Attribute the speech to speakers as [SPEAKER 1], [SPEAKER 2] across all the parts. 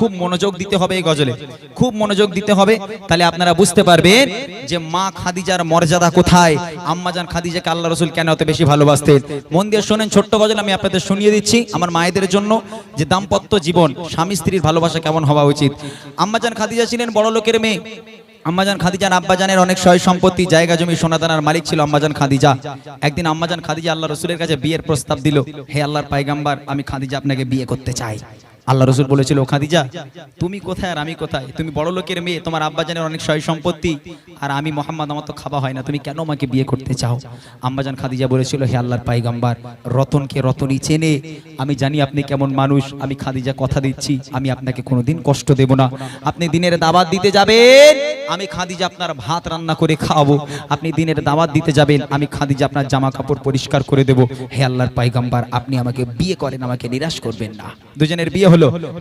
[SPEAKER 1] খুব মনোযোগ দিতে হবে এই গজলে। খুব মনোযোগ দিতে হবে, তাহলে আপনারা বুঝতে পারবেন যে মা খাদিজার মর্যাদা কোথায়, আম্মাজান খাদিজাকে আল্লাহ রসুল কেন এত বেশি ভালোবাসতেন? মন দিয়ে শোনেন ছোট্ট গজল, আমি আপনাদের শুনিয়ে দিচ্ছি আমার মায়েদের জন্য যে দাম্পত্য জীবন, স্বামী স্ত্রীর ভালোবাসা কেমন হওয়া উচিত। আম্মাজান খাদিজা ছিলেন বড় লোকের মেয়ে। আম্মাজান খাদিজান আব্বাজানের অনেক সয় সম্পত্তি, জায়গা জমি, সোনাদানার মালিক ছিল আম্মাজান খাদিজা। একদিন আম্মাজান খাদিজা আল্লাহ রসুলের কাছে বিয়ের প্রস্তাব দিল, হে আল্লাহর পাইগাম্বার আমি খাদিজা আপনাকে বিয়ে করতে চাই। আল্লাহ রসুল বলেছিল, খাদিজা, তুমি কোথায় আর আমি কোথায়? তুমি বড় লোকের মেয়ে, তোমার আব্বাজানের অনেক সয় সম্পত্তি, আর আমি মোহাম্মদ, আমার তো খাওয়া হয় না, তুমি কেন আমাকে বিয়ে করতে চাও? আম্বাজান খাদিজা বলেছিল, হে আল্লাহর পাইগাম্বার, রতনকে রতনই চেনে, আমি জানি আপনি কেমন মানুষ, আমি খাদিজা কথা দিচ্ছি, আমি আপনাকে কোনোদিন কষ্ট দেব না। আপনি দিনের দাওয়াত দিতে যাবেন, আমি খাদিজা আপনার ভাত রান্না করে খাওয়াবো। আপনি দিনের দাওয়াত দিতে যাবেন, আমি খাদিজা আপনার জামা কাপড় পরিষ্কার করে দেব। হে আল্লাহর পাইগাম্বার, আপনি আমাকে বিয়ে করেন, আমাকে নিরাশ করবেন না। দুজনের বিয়ে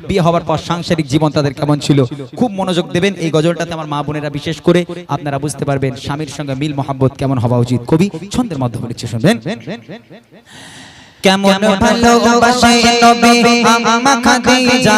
[SPEAKER 1] বিয়ে হওয়ার পর সাংসারিক জীবন তাদের কেমন ছিল? খুব মনোযোগ দেবেন এই গজলটাতে আমার মা বোনেরা বিশেষ করে। আপনারা বুঝতে পারবেন স্বামীর সঙ্গে মিল মোহাম্মত কেমন হওয়া উচিত। কবি ছন্দের মাধ্যমে লিখছে শুনবেন।
[SPEAKER 2] কেমন ভালোবাসে নবী আম্মা খাদিজা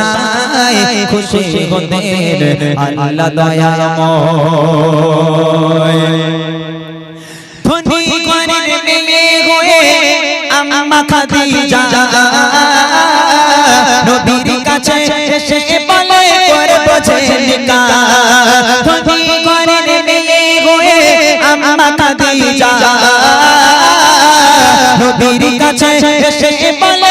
[SPEAKER 2] খুশি হতেন। আল্লাহ দয়াময় ধনী ঘরের মেয়ে হয়ে আম্মা খাদিজা। নবীর কাছে এসে বলে করে বোঝে নিকা ধনী ঘরের মেয়ে হয়ে আম্মা খাদিজা। নবীর কাছে এসে বলে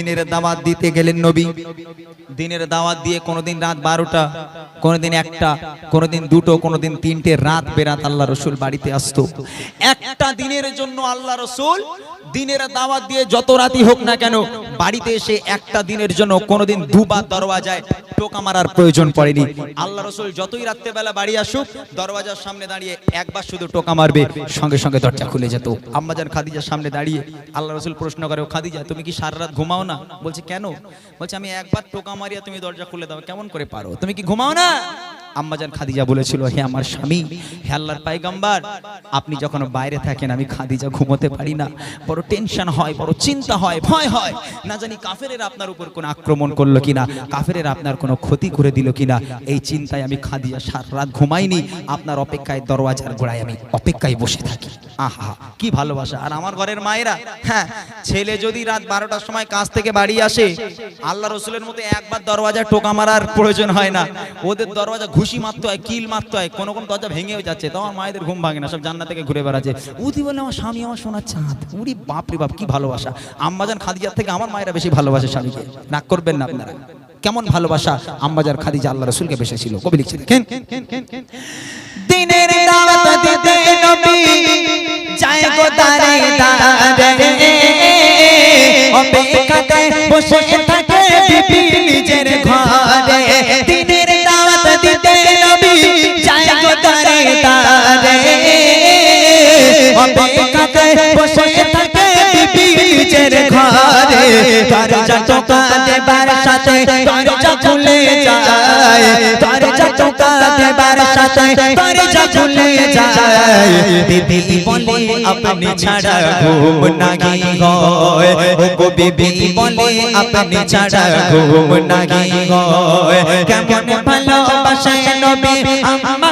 [SPEAKER 1] দিনের দাওয়াত দিতে গেলেন নবী। দিনের দাওয়াত দিয়ে কোনোদিন রাত বারোটা, কোনোদিন একটা, কোনোদিন দুটো, কোনোদিন তিনটে, রাত বেরাত আল্লাহ রসুল বাড়িতে আসতো। একটা দিনের জন্য আল্লাহ রসুল দিনের দাওয়াত দিয়ে যত রাতি হোক না কেন, বাড়িতে এসে একটা দিনের জন্য কোনোদিন দুবার দরওয়াজায় টোকা মারার প্রয়োজন পড়েনি। আল্লাহ রসুল যতই রাত্রেবেলা বাড়ি আসুক, দরওয়াজার সামনে দাঁড়িয়ে একবার শুধু টোকা মারবে, সঙ্গে সঙ্গে দরজা খুলে যেত। আম্মাজান খাদিজার সামনে দাঁড়িয়ে আল্লাহ রসুল প্রশ্ন করে, "ও খাদিজা, তুমি কি সারা রাত ঘুমাও না? বলছে, কেন? বলছে, আমি একবার টোকা মারিয়া তুমি দরজা খুলে দাও, কেমন করে পারো? তুমি কি ঘুমাও না? আম্মাজান খাদিজা বলেছিল, হে আমার স্বামী, হে আল্লাহর পাইগাম্বার, আপনি যখন বাইরে থাকেন, আমি খাদিজা ঘুমোতে পারি না। বড় টেনশন হয়, বড় চিন্তা হয়, ভয় হয়। না জানি কাফেরের আপনার উপর কোনো আক্রমণ করল কিনা, কাফেরের আপনার কোনো ক্ষতি করে দিল কিনা। এই চিন্তায় আমি খাদিজা সারা রাত ঘুমাইনি, আপনার অপেক্ষায় দরওয়াজার গোড়ায় আমি অপেক্ষায় বসে থাকি। আহা, কি ভালোবাসা। আর আমার ঘরের মায়েরা হ্যাঁ ছেলে যদি রাত বারোটার সময় কাজ থেকে বাড়ি আসে, আল্লাহ রসুলের মতো একবার দরওয়াজায় টোকা মারার প্রয়োজন হয় না। ওদের দরওয়াজা ঘুষি মারতে হয়, কিল মারতে হয়, কোনো কোনো দরজা ভেঙেও যাচ্ছে তো আমার মায়েদের ঘুম ভাঙে না, সব জান্নাত থেকে ঘুরে বেড়াচ্ছে। উদি বলে আমার স্বামী আমার সোনার চাঁদ উড়ি বাপ রে বাপ, কি ভালোবাসা। আম্মাজান খাদিজার থেকে আমার মায়েরা বেশি ভালোবাসে স্বামীকে। রাগ করবেন না আপনারা। কেমন ভালোবাসা আম্মাজার খাদিজা আল্লাহ রসুলকে বেশি ছিল কবি লিখছে
[SPEAKER 2] দিনের দাওয়াত দিতে নবী, যায় গো দারে দারে অপেক্ষাতে বসে থাকে বিবি নিজের ঘরে। দিনের দাওয়াত দিতে নবী, যায় গো দারে দারে অপেক্ষাতে বসে থাকে বিবি নিজের দরজা টোকা দেবার সাথে দরজা খুলে যায়। দরজা টোকা সাথে যায়। বিবি বলে, আপনি ছাড়া ঘুম হয় ও বিবি বলে, আপনি ছাড়া ঘুম হয় কেমন নবী, আম্মা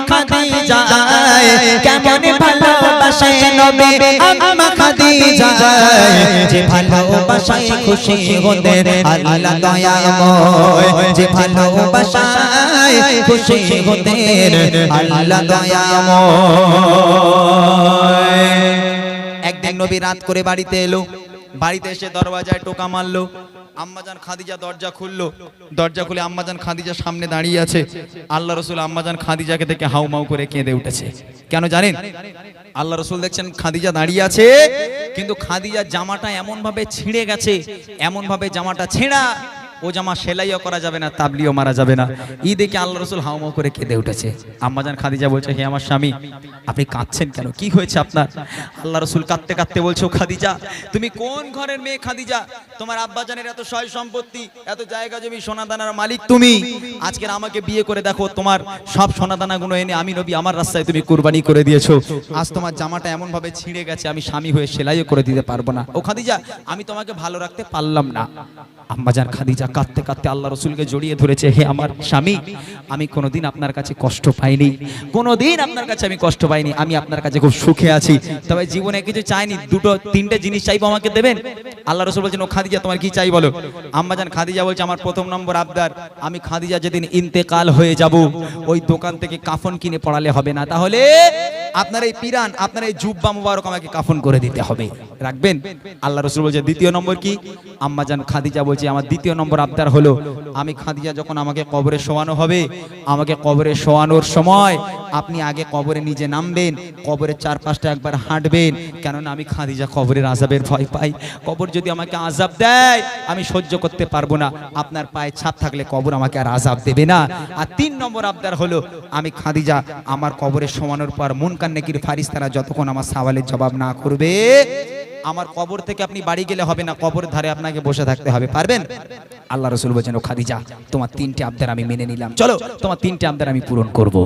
[SPEAKER 2] কেমন ভালোবাসায় নবী আম্মা খাদিজা যে ভালোবাসায় খুশি আল্লাহ দয়াময়। যে ভালোবাসায় খুশি আল্লাহ দয়াময়।
[SPEAKER 1] একদিন নবী রাত করে বাড়িতে এলো। বাড়িতে এসে দরওয়াজায় টোকা মারলো। আম্মাজান খাদিজা দরজা খুললো। দরজা খুলে আম্মাজান খাদিজা সামনে দাঁড়িয়ে আছে। আল্লাহ রসুল আম্মাজান খাদিজাকে দেখে হাউমাউ করে কেঁদে উঠেছে। কেন জানেন? আল্লাহ রসুল দেখছেন খাদিজা দাঁড়িয়ে আছে, কিন্তু খাদিজার জামাটা এমন ভাবে ছিঁড়ে গেছে এমন ভাবে জামাটা ছেঁড়া ও জামা সেলাইও করা যাবে না, তাবলিও মারা যাবে না। ই দেখে আল্লাহ রসুল হাউমাউ করে কেঁদে উঠেছে। আম্মাজান খাদিজা বলছে, হে আমার স্বামী, আপনি কাঁদছেন কেন? কি হয়েছে আপনার? আল্লাহ রসুল কাঁদতে কাঁদতে বলছো খাদিজা, তুমি কোন ঘরের মেয়ে খাদিজা? তোমার আব্বাজানের এত সয় সম্পত্তি, এত জায়গা জমি, সোনাদানার মালিক তুমি? আজকের আমাকে বিয়ে করে দেখো, তোমার সব সোনাদানাগুলো এনে আমি নবী, আমার রাস্তায় তুমি কুরবানি করে দিয়েছ। আজ তোমার জামাটা এমন ভাবে ছিঁড়ে গেছে, আমি স্বামী হয়ে সেলাইও করে দিতে পারব না। ও খাদিজা, আমি তোমাকে ভালো রাখতে পারলাম না। আম্মাজান খাদিজা কাঁদতে কাঁদতে আল্লাহ রসুলকে জড়িয়ে ধরেছে, হে আমার স্বামী, আমি কোনোদিন আপনার কাছে কষ্ট পাইনি। কোনোদিন আপনার কাছে আমি কষ্ট পাইনি, আমি আপনার কাছে খুব সুখে আছি। তবে জীবনে কিছু চাইনি, দুটো, তিনটে জিনিস চাইব আমাকে দেবেন? আল্লাহ রসুল বলছেন, ও খাদিজা, তোমার কি চাই বলো? আম্মাজান খাদিজা বলছে, আমার প্রথম নম্বর আবদার, আমি খাদিজা যেদিন ইন্তেকাল হয়ে যাব, ওই দোকান থেকে কাফন কিনে পড়ালে হবে না। তাহলে আপনার এই পিরান, আপনার এই জুব্বা মুবারক আমাকে কাফন করে দিতে হবে। রাখবেন? আল্লাহ রসুল বলছে, দ্বিতীয় নম্বর কি? আম্মাজান খাদিজা বলছে, আমার দ্বিতীয় নম্বর আবদার হলো, আমি খাদিজা যখন আমাকে কবরে শোয়ানো হবে, আমাকে কবরে শোয়ানোর সময় আপনি আগে কবরে নিজে নামবেন, কবরের চারপাশটা একবার হাঁটবেন, কেননা আমি খাদিজা কবরের আজাবের ভয় পাই। কবর যদি আমাকে আজাব দেয়, আমি সহ্য করতে পারব না। আপনার পায়ে ছাপ থাকলে কবর আমাকে আর আজাব দেবে না। আর তিন নম্বর আবদার হলো, আমি খাদিজা, আমার কবরে শোয়ানোর পর মুনকান নেকির ফারিস্তারা যতক্ষণ আমার সওয়ালের জবাব না করবে আমার কবর থেকে আপনি বাড়ি গেলে হবে না কবরের ধারে আপনাকে বসে থাকতে হবে, পারবেন? আল্লাহ রসুল বলছেন, ও খাদিজা, তোমার তিনটে আবদার আমি মেনে নিলাম। চলো, তোমার তিনটে আবদার আমি পূরণ করব।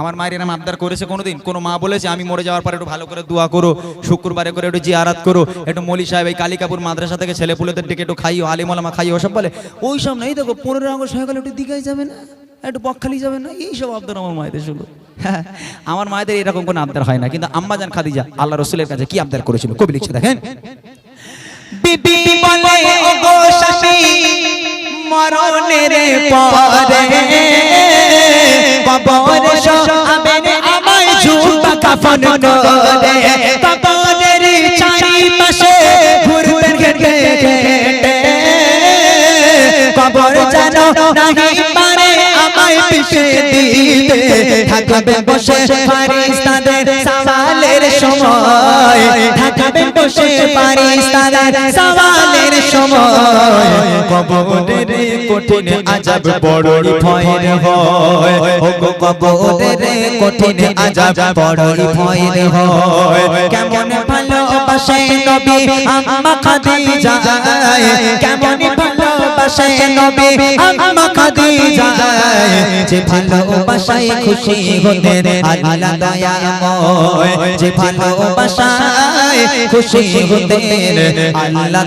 [SPEAKER 1] আমার মায়ের এরম আবদার করেছে কোনোদিন? কোনো মা বলেছে, আমি মরে যাওয়ার পর একটু ভালো করে দোয়া করো, শুক্রবারে করে একটু জিয়ারাত করো, একটু মলি সাহেব এই কালিকাপুর মাদ্রাসা থেকে ছেলে পুলেদের ডেকে একটু খাইও, আলিমলামা খাইও, ওসব বলে। ওই সব নেই দেখো পনেরো আগস্ট হয়ে গেলে, একটু দীঘায় যাবে না? একটু বকখালি যাবে না? এইসব আবদার আমার মায়েদের শুধু আমার মায়েদের এরকম কোনো আবদার হয় না, কিন্তু আম্মাজান খাদিজা আল্লাহ রসুলের কাছে কি আবদার করেছিল? কবি লিখছে, দেখেন।
[SPEAKER 2] বিবি বলে কাফন করে, কবরের চারিপাশে পিছে দিতে থাকবে বসে ফারিস্তাদের সওয়ালের সময়। থাকবে বসে ফারিস্তাদের সওয়ালের সময়। কবরের কঠিন আজাব বড়ই ভয়ের হয়। ও কবরের কঠিন আজাব বড়ই ভয়ের হয়। কেমন ভালোবাসে নবী আম্মা খাদিজা? কেমন ভালোবাসে নবী আম্মা খাদিজা। যে খুশি আল্লাহ যে খুশি আল্লাহ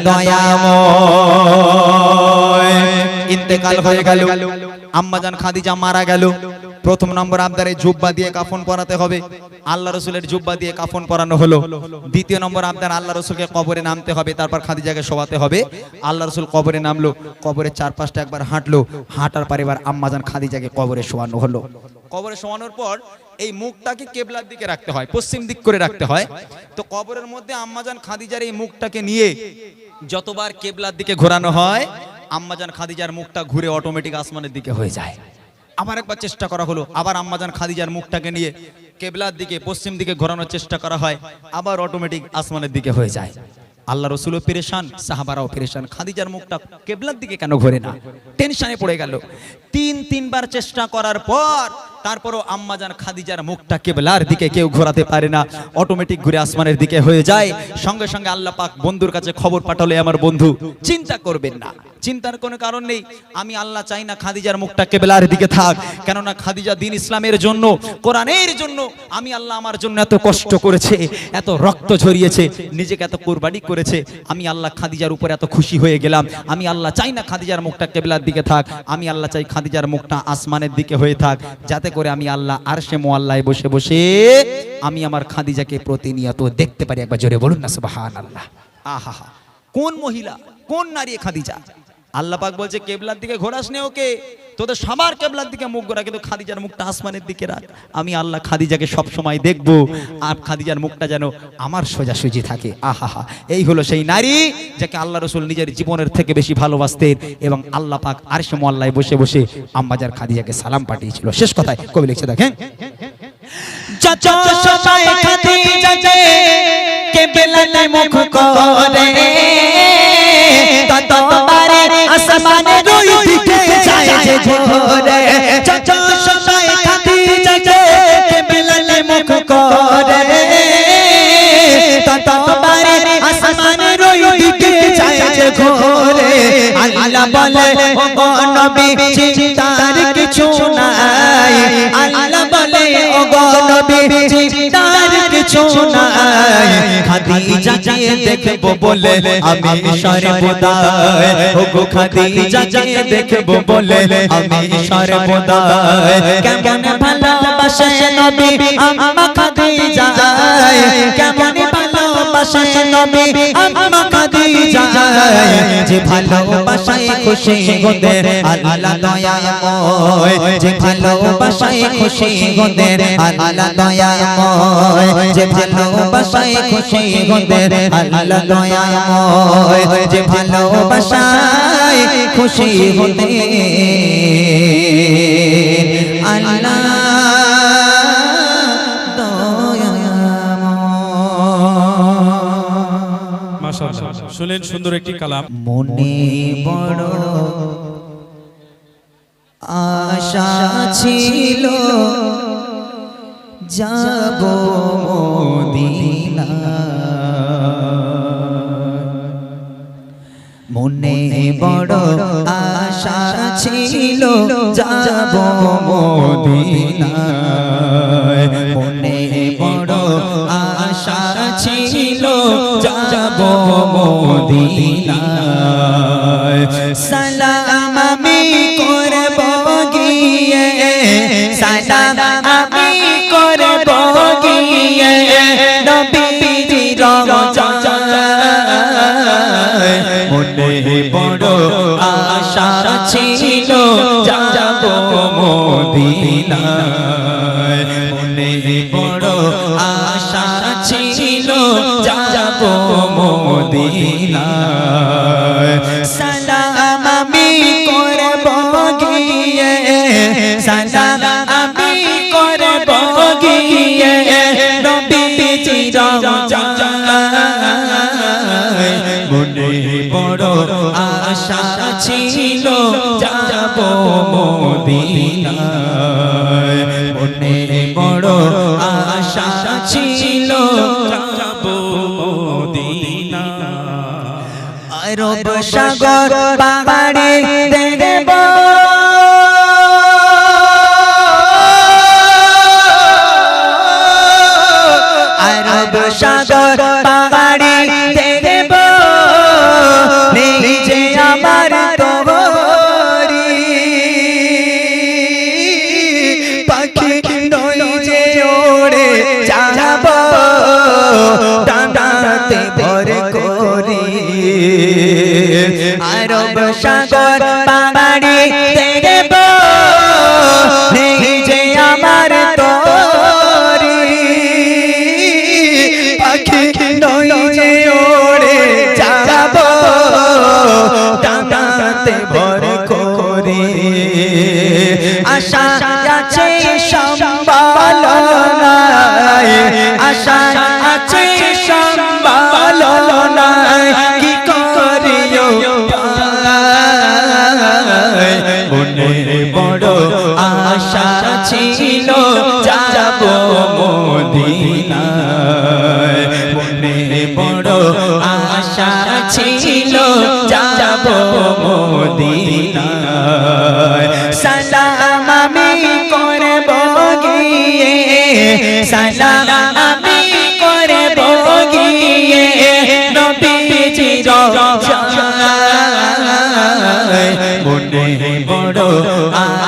[SPEAKER 1] ইন্তেকাল হয়ে গেল। খাদিজা মারা গেল। প্রথম নম্বর আবদারে জুব্বা দিয়ে কাফন পরাতে হবে। আল্লাহ রসুলের জুব্বা দিয়ে কাফন পরানো হলো। দ্বিতীয় নম্বর আবদার, আল্লাহ রসুলকে কবরে নামতে হবে, তারপর খাদিজাকে শোয়াতে হবে। আল্লাহ রসুল কবরে নামলো কবরের চারপাশটা একবার হাঁটলো, হাঁটার পর এবার আম্মাজান খাদিজাকে কবরে শোয়ানো হলো। কবরে শোয়ানোর পর এই মুখটাকে কেবলার দিকে রাখতে হয়, পশ্চিম দিক করে রাখতে হয়। তো কবরের মধ্যে আম্মাজান খাদিজার এই মুখটাকে নিয়ে যতবার কেবলার দিকে ঘোরানো হয় আম্মাজান খাদিজার মুখটা ঘুরে অটোমেটিক আসমানের দিকে হয়ে যায়। আবার একবার চেষ্টা করা হলো। আবার আম্মাজান খাদিজার মুখটাকে নিয়ে কেবলার দিকে, পশ্চিম দিকে ঘোরানোর চেষ্টা করা হয়। আবার অটোমেটিক আসমানের দিকে হয়ে যায়। আল্লাহ রসুলও পেরেশান, সাহাবারাও পেরেশান। খাদিজার মুখটা কেবলার দিকে কেন ঘোরে না? টেনশনে পড়ে গেল। তিন, তিনবার চেষ্টা করার পর তারপরও আম্মাজান খাদিজার মুখটা কেবলার দিকে কেউ ঘোরাতে পারে না। অটোমেটিক ঘুরে আসমানের দিকে হয়ে যায়। সঙ্গে সঙ্গে আল্লাহ পাক বন্ধুর কাছে খবর পাঠালে আমার বন্ধু, চিন্তা করবেন না, চিন্তার কোনো কারণ নেই। আমি আল্লাহ চাই না খাদিজার মুখটা কেবলার দিকে থাক। কেননা খাদিজা দিন ইসলামের জন্য, কোরআনের জন্য, আমি আল্লাহ আমার জন্য এত কষ্ট করেছে, এত রক্ত ঝরিয়েছে, নিজেকে এত কোরবানি করেছে। আমি আল্লাহ খাদিজার উপর এত খুশি হয়ে গেলাম। আমি আল্লাহ চাই না খাদিজার মুখটা কেবলার দিকে থাক। আমি আল্লাহ চাই খাদিজার মুখটা আসমানের দিকে হয়ে থাক। যাতে করে আমি আল্লাহ আর সে মোয়াল্লায় বসে বসে আমি আমার খাদিজাকে প্রতিনিয়ত দেখতে পারি। একবার জোরে বলুন না সুবাহান আল্লাহ আহা কোন মহিলা, কোন নারী খাদিজা? আল্লাহ পাক বলছে কেবলার দিকে ঘোরাস নে ওকে। তোদের সবার কেবলার দিকে মুখ ঘোরা কিন্তু খাদিজার মুখটা আসমানের দিকে রাখ। আমি আল্লাহ খাদিজাকে সব সময় দেখব আর খাদিজার মুখটা যেন আমার সোজাসুজি থাকে। আহা এই হলো সেই নারী যাকে আল্লাহ রসুল নিজের জীবনের থেকে বেশি ভালোবাসতেন এবং আল্লাহ পাক আরশে মোয়াল্লায় বসে বসে আম্বাজার খাদিজাকে সালাম পাঠিয়েছিল। শেষ কথায় কবি লিখছে দেখেন।
[SPEAKER 2] সময় কেবলাতে মুখ করে। ততবারে আসমানে দুই দিকে যায় যে ঘোরে। যত সময় খাদিজা যে কেবলাতে মুখ করে। ততবারে আসমানে দুই দিকে যায় যে ঘোরে। আল্লাহ বলে ও নবী চিন্তার কিছু নাই। আল্লাহ বলে ও নবী চিন্তার কিছু নাই? খাদিজা যে দেখব বলে আমি সর্বদাই ও গো খাদিজা বলে আমি ভালোবাসে ভালোবাসে নবী, আম্মা খাদিজা, যে ভালোবাসায় খুশি গোদের আল্লাহ দয়াময় যে ভালোবাসায় খুশি গোদের আল্লাহ দয়াময় যে ভালোবাসায় খুশি গোদের আল্লাহ দয়াময় যে ভালোবাসায় খুশি হতে আল্লাহ
[SPEAKER 3] শুনেন সুন্দর একটি কালাম।
[SPEAKER 2] মনে বড় আশা ছিল যাব মদিনা মনে বড় আশা ছিল যাব মদিনা yeah. আরব সাগর পাহাড়ে দেখব আরব সাগর আশা আছে সম্ভালনায় সালাম আমি করব গিয়ে নবীজি মনে বড়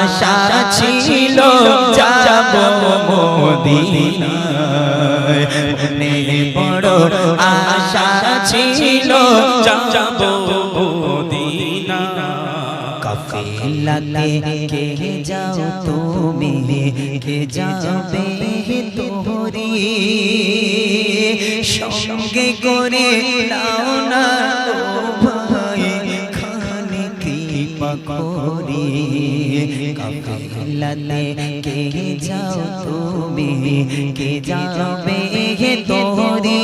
[SPEAKER 2] আশা ছিল, যাব মদিনায়। মনে বড় আশা ছিল, যাব কাফিলাতে কে যাও তুমি? কে যাবে? সঙ্গে করে নাও না ভাই খানে কৃপা করি কাফিলাতে কে যাও তুমি, কে যাবে তোহরি?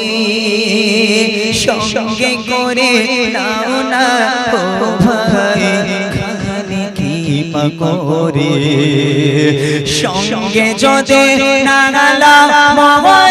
[SPEAKER 2] সঙ্গে করে নাও না ভাই করে সঙ্গে যদি নাগালা মহরে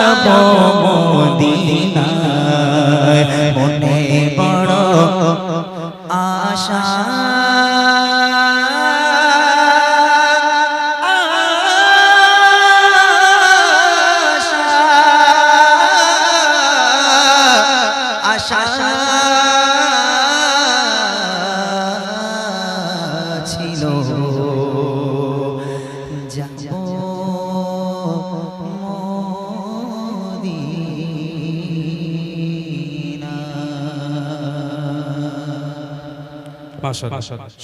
[SPEAKER 2] যাব মদিনায়। মনে বড় আশা।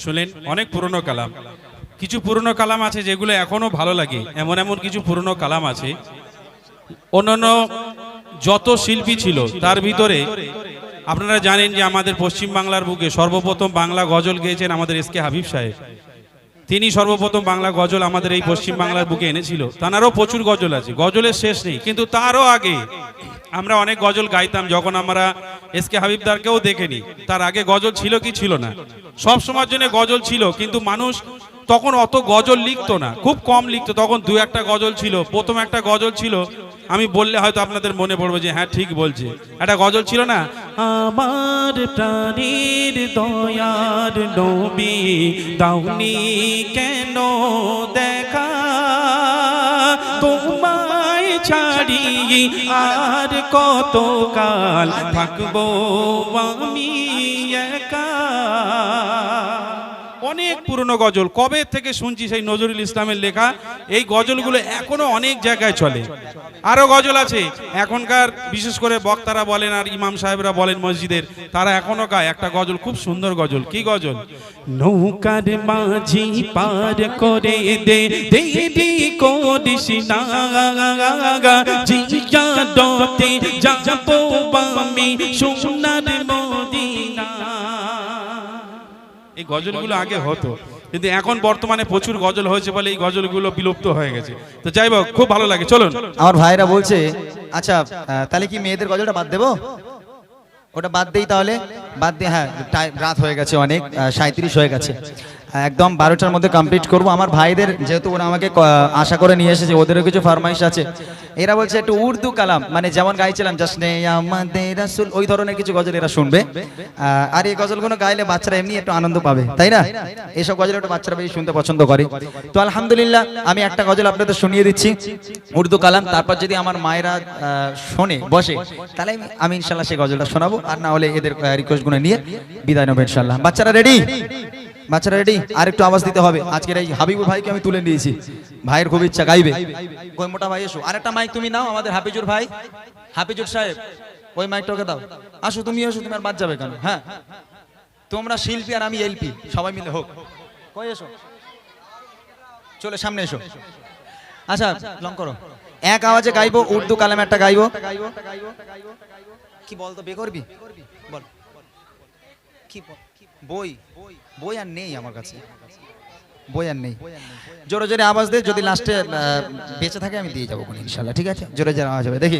[SPEAKER 3] শুনলেন, অনেক পুরনো কালাম। কিছু পুরনো কালাম আছে যেগুলো এখনও ভালো লাগে। এমন এমন কিছু পুরনো কালাম আছে। অন্যান্য যত শিল্পী ছিল, তার ভিতরে আপনারা জানেন যে আমাদের পশ্চিম বাংলার বুকে সর্বপ্রথম বাংলা গজল গেয়েছেন আমাদের এস কে হাবিব সাহেব। তিনি সর্বপ্রথম বাংলা গজল আমাদের এই পশ্চিম বাংলার বুকে এনেছিল। তানারও প্রচুর গজল আছে। গজলের শেষ নেই, কিন্তু তারও আগে আমরা অনেক গজল গাইতাম যখন আমরা এস কে হাবিবদারকেও দেখেনি। তার আগে গজল ছিল কি ছিল না? সব সময়ের জন্য গজল ছিল, কিন্তু মানুষ তখন অত গজল লিখতো না। খুব কম লিখতো। তখন দু একটা গজল ছিল, প্রথম একটা গজল ছিল। আমি বললে হয়তো আপনাদের মনে পড়বে যে হ্যাঁ ঠিক বলছে। একটা গজল ছিল না? আমার প্রাণীর দয়ার নবী দাউনি কেন দেখা? তোমায় ছাড়ি আর কত কাল থাকব আমি একা? অনেক পুরনো গজল। কবে থেকে শুনছি সেই নজরুল ইসলামের লেখা? এই গজলগুলো এখনও অনেক জায়গায় চলে। আরও গজল আছে। এখনকার বিশেষ করে বক্তারা বলেন আর ইমাম সাহেবরা বলেন মসজিদের, তারা এখনও গায়। একটা গজল, খুব সুন্দর গজল। কি গজল? নৌকার মাঝি পার করে দে দেরি করিস না জিয়া দতে এই গজলগুলো আগে হতো। কিন্তু এখন বর্তমানে প্রচুর গজল হয়েছে বলে এই গজলগুলো বিলুপ্ত হয়ে গেছে। তো যাই হোক, খুব ভালো লাগে। চলুন।
[SPEAKER 1] আমার ভাইরা বলছে আচ্ছা তাহলে কি মেয়েদের গজলটা বাদ দেবো? ওটা বাদ দেই তাহলে। বাদ দিয়ে হ্যাঁ রাত হয়ে গেছে অনেক সাঁত্রিশ হয়ে গেছে। একদম বারোটার মধ্যে কমপ্লিট করব। আমার ভাইদের, যেহেতু ওরা আমাকে আশা করে নিয়ে এসেছে, ওদেরও কিছু ফরমাইশ আছে। এরা বলছে একটু উর্দু কালাম মানে যেমন গাইছিলাম জাসনে আমাদের রাসূল ওই ধরনের কিছু গজল এরা শুনবে। আর এই গজলগুলো গাইলে বাচ্চারা এমনি একটু আনন্দ পাবে, তাই না? এইসব গজল একটু বাচ্চারা বেশি শুনতে পছন্দ করে। তো আলহামদুলিল্লাহ, আমি একটা গজল আপনাদের শুনিয়ে দিচ্ছি, উর্দু কালাম। তারপর যদি আমার মায়েরা শোনে, বসে, তাহলে আমি- ইনশাল্লাহ সেই গজলটা শোনাবো। আর না হলে এদের রিকোয়েস্টগুলো নিয়ে বিদায় নেব ইনশাল্লাহ। বাচ্চারা রেডি বাচ্চারা রেডি আর একটু আওয়াজ দিতে হবে। আজকের এই হাবিবুর ভাইকে আমি তুলে নিয়েছি। ভাইয়ের খুব ইচ্ছা, গাইবে। ওই মোটা ভাই, এসো। আরেকটা মাইক তুমি নাও, আমাদের হাফিজুর ভাই। হাফিজুর সাহেব, ওই মাইকটা ওকে দাও। আসো, তুমি এসো, তুমি আর বাদ যাবে কেন? হ্যাঁ। তোমরা শিল্পী আর আমি এলপি সবাই মিলে হোক। কই এসো? চলে, সামনে এসো। আচ্ছা লং করো। এক আওয়াজে গাইবো, উর্দু কালামে একটা গাইবো। কি বলতো বে করবি বল। কি বল? বই। বই আর নেই আমার কাছে। বই আর নেই। জোরে জোরে আওয়াজ দে যদি লাস্টে বেঁচে থাকে আমি দিয়ে যাব ইনশাল্লাহ ঠিক আছে? জোরে জোরে আওয়াজ হবে দেখি।